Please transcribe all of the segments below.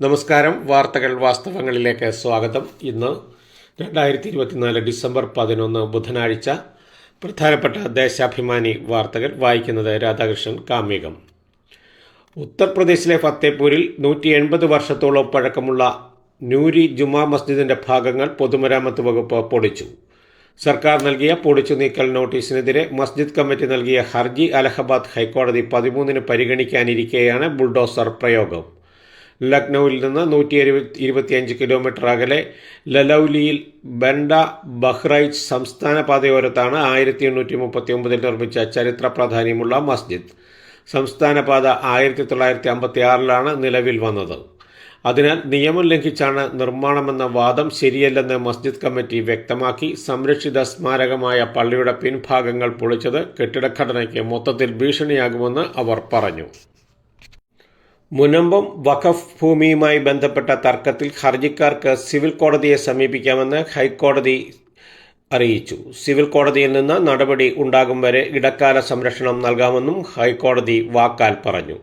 നമസ്കാരം. വാർത്തകൾ വാസ്തവങ്ങളിലേക്ക് സ്വാഗതം. ഇന്ന് രണ്ടായിരത്തി ഇരുപത്തിനാല് ഡിസംബർ പതിനൊന്ന് ബുധനാഴ്ച പ്രധാനപ്പെട്ട ദേശാഭിമാനി വാർത്തകൾ വായിക്കുന്നത് രാധാകൃഷ്ണൻ കാമ്യകം ഉത്തർപ്രദേശിലെ ഫത്തേപൂരിൽ നൂറ്റി എൺപത് വർഷത്തോളം പഴക്കമുള്ള നൂരി ജുമാ മസ്ജിദിന്റെ ഭാഗങ്ങൾ പൊതുമരാമത്ത് വകുപ്പ് പൊളിച്ചു. സർക്കാർ നൽകിയ പൊളിച്ചു നീക്കൽ നോട്ടീസിനെതിരെ മസ്ജിദ് കമ്മിറ്റി നൽകിയ ഹർജി അലഹബാദ് ഹൈക്കോടതി പതിമൂന്നിന് പരിഗണിക്കാനിരിക്കെയാണ് ബുൾഡോസർ പ്രയോഗം. ലക്നൌവിൽ നിന്ന് നൂറ്റി ഇരുപത്തിയഞ്ച് കിലോമീറ്റർ അകലെ ലലൌലിയിൽ ബണ്ട ബഹ്റൈച്ച് സംസ്ഥാന പാതയോരത്താണ് ആയിരത്തി എണ്ണൂറ്റി മുപ്പത്തി ഒമ്പതിൽ നിർമ്മിച്ച ചരിത്ര പ്രാധാന്യമുള്ള മസ്ജിദ്. സംസ്ഥാന പാത ആയിരത്തി തൊള്ളായിരത്തി അമ്പത്തി ആറിലാണ് നിലവിൽ വന്നത്. അതിനാൽ നിയമം ലംഘിച്ചാണ് നിർമ്മാണമെന്ന വാദം ശരിയല്ലെന്ന് മസ്ജിദ് കമ്മിറ്റി വ്യക്തമാക്കി. സംരക്ഷിത സ്മാരകമായ പള്ളിയുടെ പിൻഭാഗങ്ങൾ പൊളിച്ചത് കെട്ടിടഘടനയ്ക്ക് മൊത്തത്തിൽ ഭീഷണിയാകുമെന്ന് അവർ പറഞ്ഞു. മുനമ്പം വഖഫ് ഭൂമിയുമായി ബന്ധപ്പെട്ട തർക്കത്തിൽ ഹർജിക്കാർക്ക് സിവിൽ കോടതിയെ സമീപിക്കാമെന്ന് ഹൈക്കോടതി അറിയിച്ചു. സിവിൽ കോടതിയിൽ നിന്ന് നടപടി ഉണ്ടാകും വരെ ഇടക്കാല സംരക്ഷണം നൽകാമെന്നും ഹൈക്കോടതി വാക്കാൽ പറഞ്ഞു.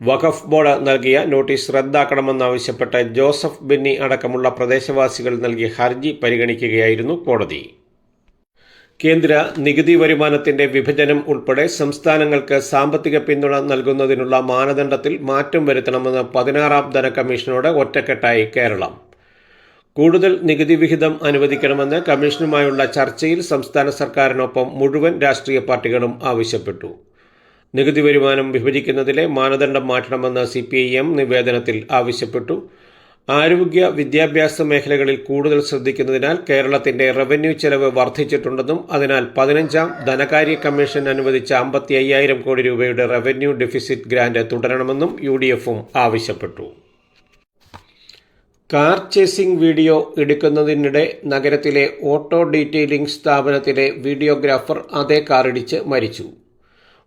വഖഫ് ബോർഡ് നൽകിയ നോട്ടീസ് റദ്ദാക്കണമെന്നാവശ്യപ്പെട്ട് ജോസഫ് ബെന്നി അടക്കമുള്ള പ്രദേശവാസികൾ നൽകിയ ഹർജി പരിഗണിക്കുകയായിരുന്നു കോടതി. കേന്ദ്ര നികുതി വരുമാനത്തിന്റെ വിഭജനം ഉൾപ്പെടെ സംസ്ഥാനങ്ങൾക്ക് സാമ്പത്തിക പിന്തുണ നൽകുന്നതിനുള്ള മാനദണ്ഡത്തിൽ മാറ്റം വരുത്തണമെന്ന് പതിനാറാം ധനകമ്മീഷനോട് ഒറ്റക്കെട്ടായി കേരളം. കൂടുതൽ നികുതി വിഹിതം അനുവദിക്കണമെന്ന് കമ്മീഷനുമായുള്ള ചർച്ചയിൽ സംസ്ഥാന സർക്കാരിനൊപ്പം മുഴുവൻ രാഷ്ട്രീയ പാർട്ടികളും ആവശ്യപ്പെട്ടു. നികുതി വരുമാനം വിഭജിക്കുന്നതിലെ മാനദണ്ഡം മാറ്റണമെന്ന് സി നിവേദനത്തിൽ ആവശ്യപ്പെട്ടു. ആരോഗ്യ വിദ്യാഭ്യാസ മേഖലകളിൽ കൂടുതൽ ശ്രദ്ധിക്കുന്നതിനാൽ കേരളത്തിന്റെ റവന്യൂ ചെലവ് വർദ്ധിച്ചിട്ടുണ്ടെന്നും അതിനാൽ പതിനഞ്ചാം ധനകാര്യ കമ്മീഷൻ അനുവദിച്ച അമ്പത്തി അയ്യായിരം കോടി രൂപയുടെ റവന്യൂ ഡെഫിസിറ്റ് ഗ്രാന്റ് തുടരണമെന്നും യു ഡി എഫും ആവശ്യപ്പെട്ടു. കാർ ചേസിംഗ് വീഡിയോ എടുക്കുന്നതിനിടെ നഗരത്തിലെ ഓട്ടോ ഡീറ്റെയിലിംഗ് സ്ഥാപനത്തിലെ വീഡിയോഗ്രാഫർ അതേ കാറിടിച്ച് മരിച്ചു.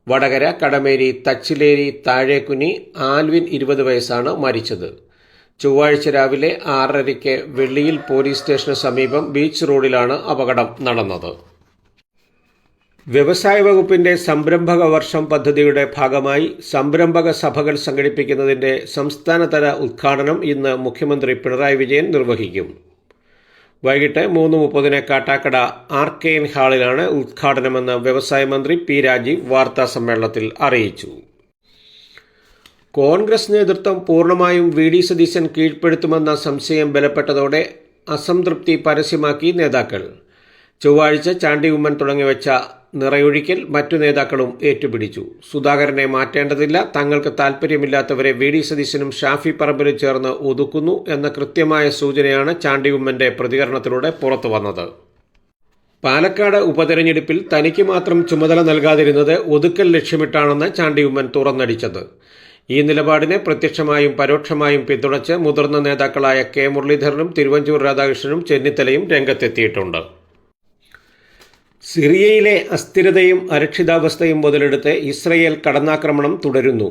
വടകര കടമേരി തച്ചിലേരി താഴേക്കുനി ആൽവിൻ ഇരുപത് വയസ്സാണ് മരിച്ചത്. ചൊവ്വാഴ്ച രാവിലെ ആറരയ്ക്ക് വെള്ളിയിൽ പോലീസ് സ്റ്റേഷന് സമീപം ബീച്ച് റോഡിലാണ് അപകടം നടന്നത്. വ്യവസായ വകുപ്പിന്റെ സംരംഭക വർഷം പദ്ധതിയുടെ ഭാഗമായി സംരംഭക സഭകൾ സംഘടിപ്പിക്കുന്നതിന്റെ സംസ്ഥാനതല ഉദ്ഘാടനം ഇന്ന് മുഖ്യമന്ത്രി പിണറായി വിജയൻ നിർവഹിക്കും. വൈകിട്ട് മൂന്ന് മുപ്പതിന് കാട്ടാക്കട ആർ ഹാളിലാണ് ഉദ്ഘാടനമെന്ന് വ്യവസായ മന്ത്രി പി രാജീവ് വാർത്താ സമ്മേളനത്തിൽ അറിയിച്ചു. കോൺഗ്രസ് നേതൃത്വം പൂർണമായും വി ഡി സതീശൻ കീഴ്പ്പെടുത്തുമെന്ന സംശയം ബലപ്പെട്ടതോടെ അസംതൃപ്തി പരസ്യമാക്കി നേതാക്കൾ. ചൊവ്വാഴ്ച ചാണ്ടി ഉമ്മൻ തുടങ്ങിവെച്ച നിറയൊഴിക്കൽ മറ്റു നേതാക്കളും ഏറ്റുപിടിച്ചു. സുധാകരനെ മാറ്റേണ്ടതില്ല തങ്ങൾക്ക് താൽപ്പര്യമില്ലാത്തവരെ വി ഡി സതീശനും ഷാഫി പറമ്പിലും ചേർന്ന് ഒതുക്കുന്നു എന്ന കൃത്യമായ സൂചനയാണ് ചാണ്ടി ഉമ്മന്റെ പ്രതികരണത്തിലൂടെ പുറത്തു വന്നത്. പാലക്കാട് ഉപതെരഞ്ഞെടുപ്പിൽ തനിക്ക് മാത്രം ചുമതല നൽകാതിരുന്നത് ഒതുക്കൽ ലക്ഷ്യമിട്ടാണെന്ന് ചാണ്ടി ഉമ്മൻ തുറന്നടിച്ചത്. ഈ നിലപാടിനെ പ്രത്യക്ഷമായും പരോക്ഷമായും പിന്തുണച്ച് മുതിർന്ന നേതാക്കളായ കെ മുരളീധരനും തിരുവഞ്ചൂർ രാധാകൃഷ്ണനും ചെന്നിത്തലയും രംഗത്തെത്തിയിട്ടുണ്ട്. സിറിയയിലെ അസ്ഥിരതയും അരക്ഷിതാവസ്ഥയും മുതലെടുത്ത് ഇസ്രയേൽ കടന്നാക്രമണം തുടരുന്നു.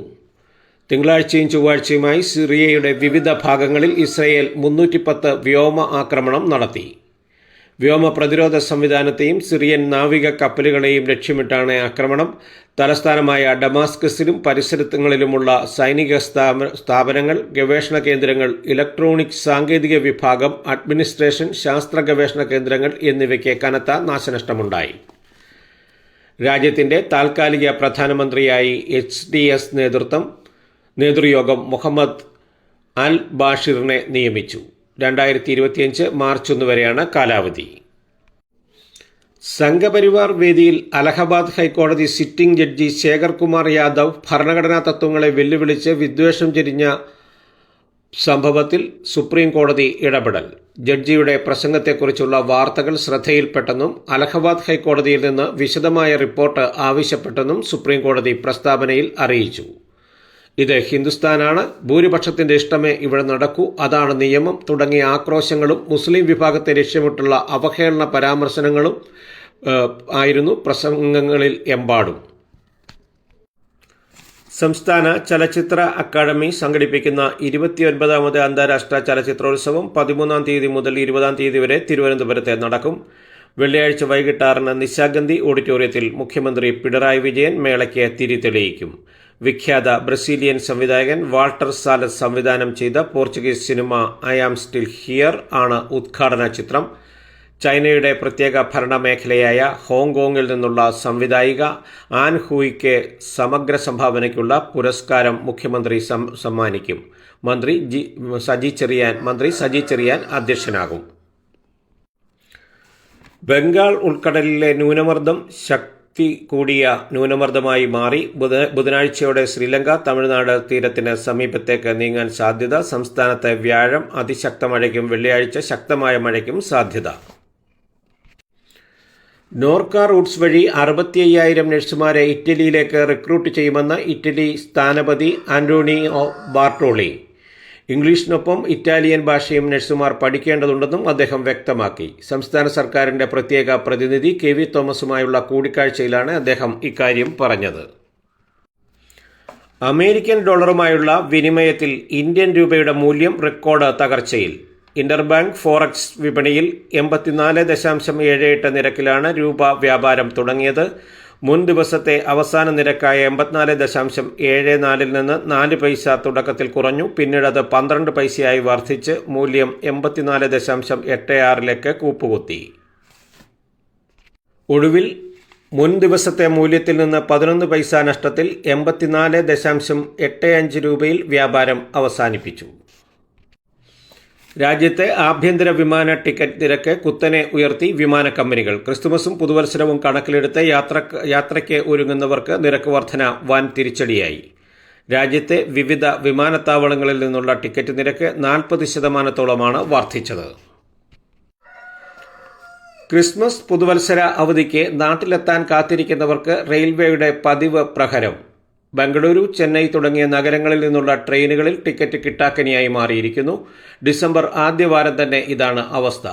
തിങ്കളാഴ്ചയും ചൊവ്വാഴ്ചയുമായി സിറിയയുടെ വിവിധ ഭാഗങ്ങളിൽ ഇസ്രയേൽ മുന്നൂറ്റിപ്പത്ത് വ്യോമ ആക്രമണം നടത്തി. വ്യോമ പ്രതിരോധ സംവിധാനത്തെയും സിറിയൻ നാവിക കപ്പലുകളെയും ലക്ഷ്യമിട്ടാണ് ആക്രമണം. തലസ്ഥാനമായ ഡമാസ്കസിലും പരിസരത്തുങ്ങളിലുമുള്ള സൈനിക സ്ഥാപനങ്ങൾ ഗവേഷണ കേന്ദ്രങ്ങൾ ഇലക്ട്രോണിക് സാങ്കേതിക വിഭാഗം അഡ്മിനിസ്ട്രേഷൻ ശാസ്ത്ര ഗവേഷണ കേന്ദ്രങ്ങൾ എന്നിവയ്ക്ക് കനത്ത നാശനഷ്ടമുണ്ടായി. രാജ്യത്തിന്റെ താൽക്കാലിക പ്രധാനമന്ത്രിയായി എച്ച് ഡി എസ് നേതൃത്വം നേതൃയോഗം മുഹമ്മദ് അൽ ബാഷിറിനെ നിയമിച്ചു. രണ്ടായിരത്തി ഇരുപത്തിയഞ്ച് മാർച്ച് ഒന്ന് വരെയാണ് കാലാവധി. സംഘപരിവാർ വേദിയിൽ അലഹബാദ് ഹൈക്കോടതി സിറ്റിംഗ് ജഡ്ജി ശേഖർ കുമാർ യാദവ് ഭരണഘടനാ തത്വങ്ങളെ വെല്ലുവിളിച്ച് വിദ്വേഷം ചെരിഞ്ഞ സംഭവത്തിൽ സുപ്രീം കോടതി ഇടപെടൽ. ജഡ്ജിയുടെ പ്രസംഗത്തെക്കുറിച്ചുള്ള വാർത്തകൾ ശ്രദ്ധയിൽപ്പെട്ടെന്നും അലഹബാദ് ഹൈക്കോടതിയിൽ നിന്ന് വിശദമായ റിപ്പോർട്ട് ആവശ്യപ്പെട്ടെന്നും സുപ്രീം കോടതി പ്രസ്താവനയിൽ അറിയിച്ചു. ഇത് ഹിന്ദുസ്ഥാനാണ് ഭൂരിപക്ഷത്തിന്റെ ഇഷ്ടമേ ഇവിടെ നടക്കൂ അതാണ് നിയമം തുടങ്ങിയ ആക്രോശങ്ങളും മുസ്ലിം വിഭാഗത്തെ ലക്ഷ്യമിട്ടുള്ള അവഹേളന പരാമർശനങ്ങളും ആയിരുന്നു പ്രസംഗങ്ങളിൽ എമ്പാടും. സംസ്ഥാന ചലച്ചിത്ര അക്കാദമി സംഘടിപ്പിക്കുന്ന ഇരുപത്തിയൊൻപതാമത് അന്താരാഷ്ട്ര ചലച്ചിത്രോത്സവം പതിമൂന്നാം തീയതി മുതൽ ഇരുപതാം തീയതി വരെ തിരുവനന്തപുരത്ത് നടക്കും. വെള്ളിയാഴ്ച വൈകിട്ട് ആറിന് നിശാഗന്ധി ഓഡിറ്റോറിയത്തിൽ മുഖ്യമന്ത്രി പിണറായി വിജയൻ മേളയ്ക്ക് തിരി തെളിയിക്കും വിഖ്യാത ബ്രസീലിയൻ സംവിധായകൻ വാൾട്ടർ സാലസ് സംവിധാനം ചെയ്ത Portuguese cinema I am still here ആണ് ഉദ്ഘാടന ചിത്രം. ചൈനയുടെ പ്രത്യേക ഭരണമേഖലയായ ഹോങ്കോങ്ങിൽ നിന്നുള്ള സംവിധായിക ആൻ ഹൂയിക്ക് സമഗ്ര സംഭാവനയ്ക്കുള്ള പുരസ്കാരം മുഖ്യമന്ത്രി സമ്മാനിക്കും. മന്ത്രി ജി സജി ചെറിയാൻ മന്ത്രി സജി ചെറിയാൻ അധ്യക്ഷനാകും. ബംഗാൾ ഉൾക്കടലിലെ ന്യൂനമർദ്ദം ശക്തി കൂടിയ ന്യൂനമർദ്ദമായി മാറി. ബുധനാഴ്ചയോടെ ശ്രീലങ്ക തമിഴ്നാട് തീരത്തിന് സമീപത്തേക്ക് നീങ്ങാൻ സാധ്യത. സംസ്ഥാനത്തെ വ്യാഴം അതിശക്ത മഴയ്ക്കും വെള്ളിയാഴ്ച ശക്തമായ മഴയ്ക്കും സാധ്യത. നോർക്ക റൂട്ട്സ് വഴി അറുപത്തി അയ്യായിരം നഴ്സുമാരെ ഇറ്റലിയിലേക്ക് റിക്രൂട്ട് ചെയ്യുമെന്ന് ഇറ്റലി സ്ഥാനപതി ആന്റോണിയോ ബാർട്ടോളി. ഇംഗ്ലീഷിനൊപ്പം ഇറ്റാലിയൻ ഭാഷയും നഴ്സുമാർ പഠിക്കേണ്ടതുണ്ടെന്നും അദ്ദേഹം വ്യക്തമാക്കി. സംസ്ഥാന സർക്കാരിന്റെ പ്രത്യേക പ്രതിനിധി കെ വി തോമസുമായുള്ള കൂടിക്കാഴ്ചയിലാണ് അദ്ദേഹം ഇക്കാര്യം പറഞ്ഞത്. അമേരിക്കൻ ഡോളറുമായുള്ള വിനിമയത്തിൽ ഇന്ത്യൻ രൂപയുടെ മൂല്യം റെക്കോർഡ് തകർച്ചയിൽ. ഇന്റർബാങ്ക് ഫോറക്സ് വിപണിയിൽ എൺപത്തിനാല് ദശാംശം ഏഴ് എട്ട് നിരക്കിലാണ് രൂപ വ്യാപാരം തുടങ്ങിയത്. മുൻ ദിവസത്തെ അവസാന നിരക്കായ എൺപത്തിനാല് ദശാംശം ഏഴ് നാലിൽ നിന്ന് നാല് പൈസ തുടക്കത്തിൽ കുറഞ്ഞു. പിന്നീട് അത് പന്ത്രണ്ട് പൈസയായി വർദ്ധിച്ച് മൂല്യം എൺപത്തിനാല് ദശാംശം എട്ട് ആറിലേക്ക് കൂപ്പുകുത്തി. ഒടുവിൽ മുൻ ദിവസത്തെ മൂല്യത്തിൽ നിന്ന് പതിനൊന്ന് പൈസ നഷ്ടത്തിൽ എൺപത്തിനാല് ദശാംശം എട്ട് അഞ്ച് രൂപയിൽ വ്യാപാരം അവസാനിപ്പിച്ചു. രാജ്യത്തെ ആഭ്യന്തര വിമാന ടിക്കറ്റ് നിരക്ക് കുത്തനെ ഉയർത്തി വിമാന കമ്പനികൾ. ക്രിസ്തുമസും പുതുവത്സരവും കണക്കിലെടുത്ത് യാത്ര യാത്രയ്ക്ക് ഒരുങ്ങുന്നവർക്ക് നിരക്ക് വർധന വൻ തിരിച്ചടിയായി. രാജ്യത്തെ വിവിധ വിമാനത്താവളങ്ങളിൽ നിന്നുള്ള ടിക്കറ്റ് നിരക്ക് നാൽപ്പത് ശതമാനത്തോളമാണ് വർദ്ധിച്ചത്. ക്രിസ്മസ് പുതുവത്സര അവധിക്ക് നാട്ടിലെത്താൻ കാത്തിരിക്കുന്നവർക്ക് റെയിൽവേയുടെ പതിവ് പ്രഹരം. ബംഗളൂരു ചെന്നൈ തുടങ്ങിയ നഗരങ്ങളിൽ നിന്നുള്ള ട്രെയിനുകളിൽ ടിക്കറ്റ് കിട്ടാക്കനിയായി മാറിയിരിക്കുന്നു. ഡിസംബർ ആദ്യവാരം തന്നെ ഇതാണ് അവസ്ഥ.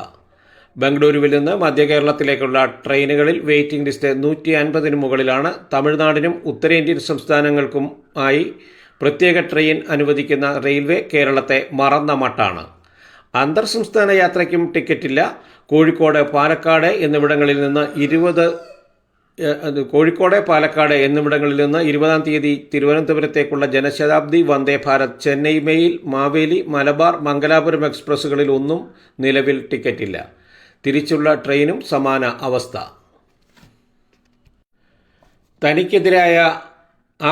ബംഗളൂരുവിൽ നിന്ന് മധ്യകേരളത്തിലേക്കുള്ള ട്രെയിനുകളിൽ വെയിറ്റിംഗ് ലിസ്റ്റ് നൂറ്റി അൻപതിന് മുകളിലാണ്. തമിഴ്നാടിനും ഉത്തരേന്ത്യൻ സംസ്ഥാനങ്ങൾക്കും ആയി പ്രത്യേക ട്രെയിൻ അനുവദിക്കുന്ന റെയിൽവേ കേരളത്തെ മറന്ന മട്ടാണ്. അന്തർ സംസ്ഥാന യാത്രയ്ക്കും ടിക്കറ്റില്ല. കോഴിക്കോട് പാലക്കാട് എന്നിവിടങ്ങളിൽ നിന്ന് ഇരുപത് കോഴിക്കോട് പാലക്കാട് എന്നിവിടങ്ങളിൽ നിന്ന് ഇരുപതാം തീയതി തിരുവനന്തപുരത്തേക്കുള്ള ജനശതാബ്ദി വന്ദേ ഭാരത് ചെന്നൈ മെയിൽ മാവേലി മലബാർ മംഗലാപുരം എക്സ്പ്രസ്സുകളിൽ ഒന്നും നിലവിൽ ടിക്കറ്റില്ല. തിരിച്ചുള്ള ട്രെയിനും സമാന അവസ്ഥ. തനിക്കെതിരായ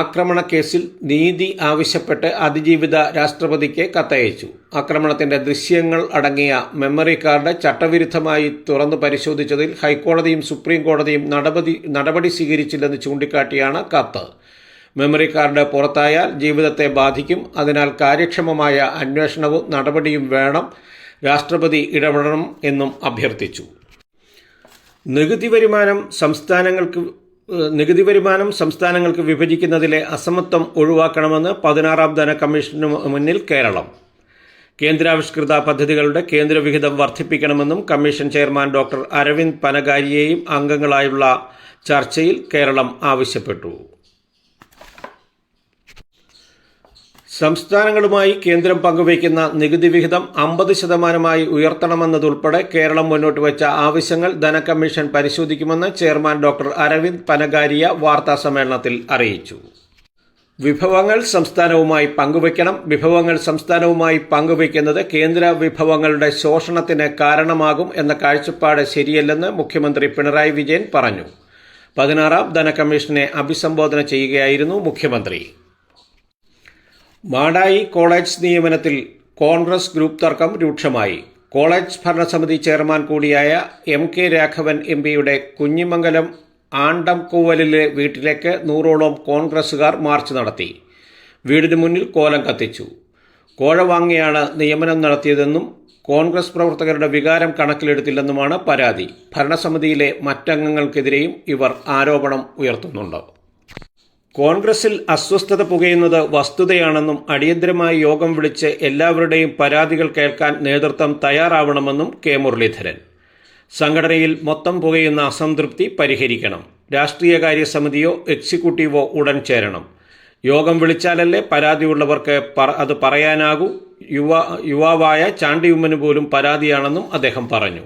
ആക്രമണക്കേസിൽ നീതി ആവശ്യപ്പെട്ട് അതിജീവിത രാഷ്ട്രപതിക്ക് കത്തയച്ചു. ആക്രമണത്തിന്റെ ദൃശ്യങ്ങൾ അടങ്ങിയ മെമ്മറി കാർഡ് ചട്ടവിരുദ്ധമായി തുറന്നു പരിശോധിച്ചതിൽ ഹൈക്കോടതിയും സുപ്രീം കോടതിയും നടപടി നടപടി സ്വീകരിച്ചില്ലെന്ന് ചൂണ്ടിക്കാട്ടിയാണ് കത്ത്. മെമ്മറി കാർഡ് പുറത്തായാൽ ജീവിതത്തെ ബാധിക്കും. അതിനാൽ കാര്യക്ഷമമായ അന്വേഷണവും നടപടിയും വേണം. രാഷ്ട്രപതി ഇടപെടണം എന്നും അഭ്യർത്ഥിച്ചു. നികുതി വരുമാനം സംസ്ഥാനങ്ങൾക്ക് നികുതി വരുമാനം സംസ്ഥാനങ്ങൾക്ക് വിഭജിക്കുന്നതിലെ അസമത്വം ഒഴിവാക്കണമെന്ന് പതിനാറാം ധന കമ്മീഷന് മുന്നിൽ കേരളം. കേന്ദ്രാവിഷ്കൃത പദ്ധതികളുടെ കേന്ദ്രവിഹിതം വർദ്ധിപ്പിക്കണമെന്നും കമ്മീഷൻ ചെയർമാൻ ഡോക്ടർ അരവിന്ദ് പനഗാരിയെയും അംഗങ്ങളായുള്ള ചർച്ചയിൽ കേരളം ആവശ്യപ്പെട്ടു. സംസ്ഥാനങ്ങളുമായി കേന്ദ്രം പങ്കുവയ്ക്കുന്ന നികുതി വിഹിതം അമ്പത് ശതമാനമായി ഉയർത്തണമെന്നതുൾപ്പെടെ കേരളം മുന്നോട്ട് വെച്ച ആവശ്യങ്ങൾ ധനകമ്മീഷൻ പരിശോധിക്കുമെന്ന് ചെയർമാൻ ഡോക്ടർ അരവിന്ദ് പനഗാരിയ വാർത്താ സമ്മേളനത്തിൽ അറിയിച്ചു. വിഭവങ്ങൾ സംസ്ഥാനവുമായി പങ്കുവയ്ക്കണം. വിഭവങ്ങൾ സംസ്ഥാനവുമായി പങ്കുവയ്ക്കുന്നത് കേന്ദ്ര വിഭവങ്ങളുടെ ശോഷണത്തിന് കാരണമാകും എന്ന കാഴ്ചപ്പാട് ശരിയല്ലെന്ന് മുഖ്യമന്ത്രി പിണറായി വിജയൻ പറഞ്ഞു. പതിനാറാം ധനകമ്മീഷനെ അഭിസംബോധന ചെയ്യുകയായിരുന്നു മുഖ്യമന്ത്രി. മാടായി കോളേജ് നിയമനത്തിൽ കോൺഗ്രസ് ഗ്രൂപ്പ് തർക്കം രൂക്ഷമായി. കോളേജ് ഭരണസമിതി ചെയർമാൻ കൂടിയായ എം കെ രാഘവൻ എം പിയുടെ കുഞ്ഞിമംഗലം ആണ്ടംകൂവലിലെ വീട്ടിലേക്ക് നൂറോളം കോൺഗ്രസുകാർ മാർച്ച് നടത്തി. വീടിന് മുന്നിൽ കോലം കത്തിച്ചു. കോഴ വാങ്ങിയാണ് നിയമനം നടത്തിയതെന്നും കോൺഗ്രസ് പ്രവർത്തകരുടെ വികാരം കണക്കിലെടുത്തില്ലെന്നുമാണ് പരാതി. ഭരണസമിതിയിലെ മറ്റംഗങ്ങൾക്കെതിരെയും ഇവർ ആരോപണം ഉയർത്തുന്നുണ്ട്. കോൺഗ്രസിൽ അസ്വസ്ഥത പുകയുന്നത് വസ്തുതയാണെന്നും അടിയന്തരമായി യോഗം വിളിച്ച് എല്ലാവരുടെയും പരാതികൾ കേൾക്കാൻ നേതൃത്വം തയ്യാറാവണമെന്നും കെ മുരളീധരൻ. സംഘടനയിൽ മൊത്തം പുകയുന്ന അസംതൃപ്തി പരിഹരിക്കണം. രാഷ്ട്രീയകാര്യ സമിതിയോ എക്സിക്യൂട്ടീവോ ഉടൻ ചേരണം. യോഗം വിളിച്ചാലല്ലേ പരാതിയുള്ളവർക്ക് അത് പറയാനാകൂ. യുവ യുവാവായ ചാണ്ടിയുമ്മന് പോലും പരാതിയാണെന്നും അദ്ദേഹം പറഞ്ഞു.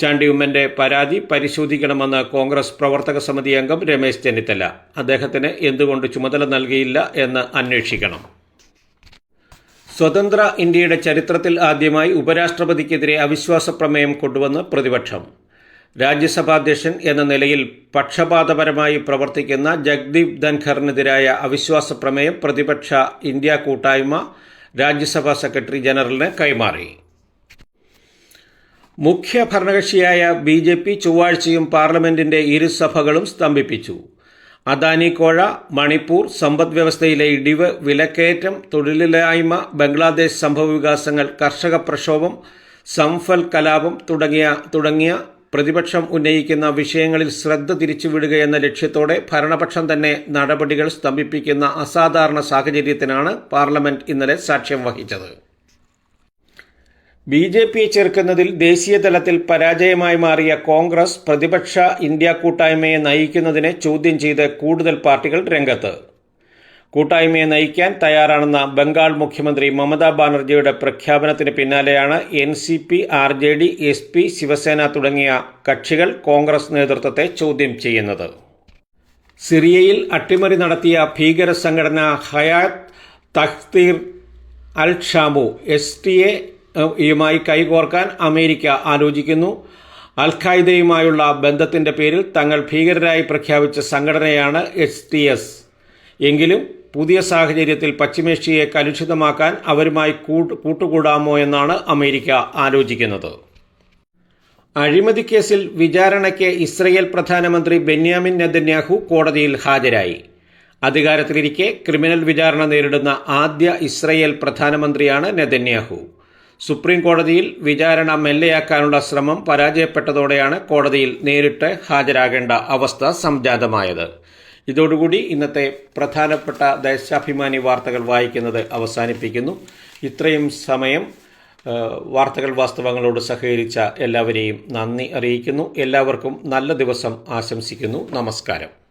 ചാണ്ടിയുമ്മന്റെ പരാതി പരിശോധിക്കണമെന്ന് കോൺഗ്രസ് പ്രവർത്തക സമിതി അംഗം രമേശ് ചെന്നിത്തല. അദ്ദേഹത്തിന് എന്തുകൊണ്ട് ചുമതല നൽകിയില്ല എന്ന് അന്വേഷിക്കണം. സ്വതന്ത്ര ഇന്ത്യയുടെ ചരിത്രത്തിൽ ആദ്യമായി ഉപരാഷ്ട്രപതിക്കെതിരെ അവിശ്വാസ പ്രമേയം കൊണ്ടുവന്ന് പ്രതിപക്ഷം. രാജ്യസഭാധ്യക്ഷൻ എന്ന നിലയിൽ പക്ഷപാതപരമായി പ്രവർത്തിക്കുന്ന ജഗ്ദീപ് ധൻഖറിനെതിരായ അവിശ്വാസ പ്രമേയം പ്രതിപക്ഷ ഇന്ത്യ കൂട്ടായ്മ രാജ്യസഭാ സെക്രട്ടറി ജനറലിന് കൈമാറി. മുഖ്യ ഭരണകക്ഷിയായ ബി ജെ പി ചൊവ്വാഴ്ചയും പാർലമെന്റിന്റെ ഇരുസഭകളും സ്തംഭിപ്പിച്ചു. അദാനി കോഴ മണിപ്പൂർ സമ്പദ് വ്യവസ്ഥയിലെ ഇടിവ് വിലക്കയറ്റം തൊഴിലില്ലായ്മ ബംഗ്ലാദേശ് സംഭവവികാസങ്ങൾ കർഷക പ്രക്ഷോഭം സംഫൽ കലാപം തുടങ്ങിയ തുടങ്ങിയ പ്രതിപക്ഷം ഉന്നയിക്കുന്ന വിഷയങ്ങളിൽ ശ്രദ്ധ തിരിച്ചുവിടുകയെന്ന ലക്ഷ്യത്തോടെ ഭരണപക്ഷം തന്നെ നടപടികൾ സ്തംഭിപ്പിക്കുന്ന അസാധാരണ സാഹചര്യത്തിനാണ് പാർലമെന്റ് ഇന്നലെ സാക്ഷ്യം വഹിച്ചത്. ബി ജെ പിയെ ചെറുക്കുന്നതിൽ ദേശീയ തലത്തിൽ പരാജയമായി മാറിയ കോൺഗ്രസ് പ്രതിപക്ഷ ഇന്ത്യ കൂട്ടായ്മയെ നയിക്കുന്നതിനെ ചോദ്യം ചെയ്ത് കൂടുതൽ പാർട്ടികൾ രംഗത്ത്. കൂട്ടായ്മയെ നയിക്കാൻ തയ്യാറാണെന്ന ബംഗാൾ മുഖ്യമന്ത്രി മമതാ ബാനർജിയുടെ പ്രഖ്യാപനത്തിന് പിന്നാലെയാണ് N C P R J D S P Shivsena തുടങ്ങിയ കക്ഷികൾ കോൺഗ്രസ് നേതൃത്വത്തെ ചോദ്യം ചെയ്യുന്നത്. സിറിയയിൽ അട്ടിമറി നടത്തിയ ഭീകര സംഘടന Hayat Tahrir al Sham S T A യുമായി കൈകോർക്കാൻ അമേരിക്ക ആലോചിക്കുന്നു. അൽ ഖായ്ദയുമായുള്ള ബന്ധത്തിന്റെ പേരിൽ തങ്ങൾ ഭീകരരായി പ്രഖ്യാപിച്ച സംഘടനയാണ് എച്ച് ടി എസ്. എങ്കിലും പുതിയ സാഹചര്യത്തിൽ പശ്ചിമേഷ്യയെ കലുഷിതമാക്കാൻ അവരുമായി കൂട്ടുകൂടാമോ എന്നാണ് അമേരിക്ക ആലോചിക്കുന്നത്. അഴിമതി കേസിൽ വിചാരണയ്ക്ക് ഇസ്രയേൽ പ്രധാനമന്ത്രി ബെന്യാമിൻ നെതന്യാഹു കോടതിയിൽ ഹാജരായി. അധികാരത്തിലിരിക്കെ ക്രിമിനൽ വിചാരണ നേരിടുന്ന ആദ്യ ഇസ്രയേൽ പ്രധാനമന്ത്രിയാണ് നെതന്യാഹു. സുപ്രീം കോടതിയിൽ വിചാരണ മെല്ലെയാക്കാനുള്ള ശ്രമം പരാജയപ്പെട്ടതോടെയാണ് കോടതിയിൽ നേരിട്ട് ഹാജരാകേണ്ട അവസ്ഥ സംജാതമായത്. ഇതോടുകൂടി ഇന്നത്തെ പ്രധാനപ്പെട്ട ദേശാഭിമാനി വാർത്തകൾ വായിക്കുന്നത് അവസാനിപ്പിക്കുന്നു. ഇത്രയും സമയം വാർത്തകൾ വാസ്തവങ്ങളോട് സഹകരിച്ച എല്ലാവരെയും നന്ദി അറിയിക്കുന്നു. എല്ലാവർക്കും നല്ല ദിവസം ആശംസിക്കുന്നു. നമസ്കാരം.